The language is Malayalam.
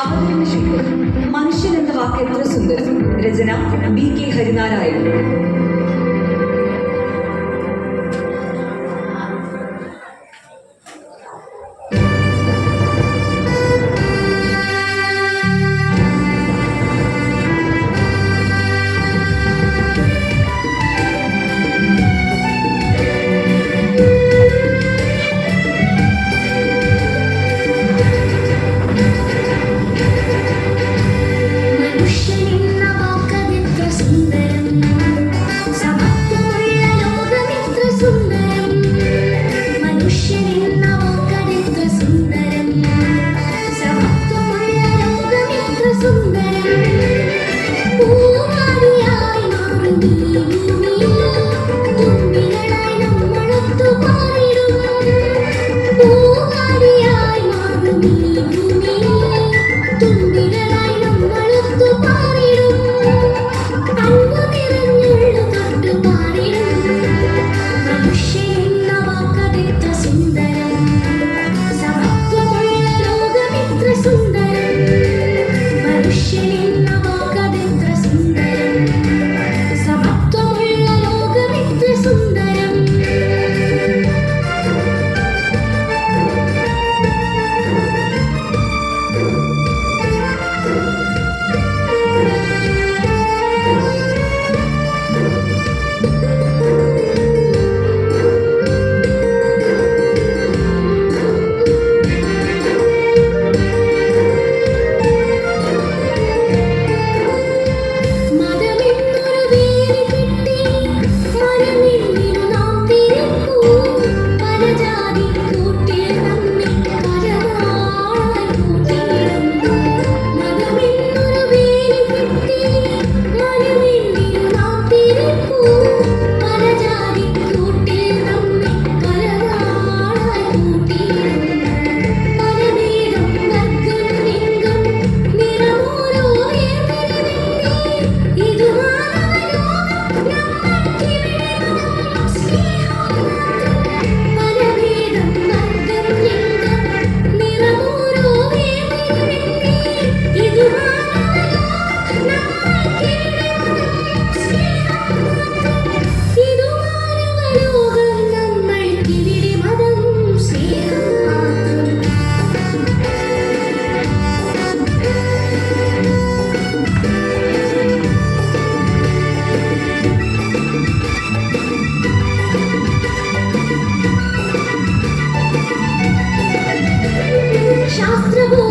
യാവതിന് മനുഷ്യൻ എന്ന വാക്ക് എത്ര സുന്ദരം. രചന ബി കെ ഹരിനാരായണൻ. острову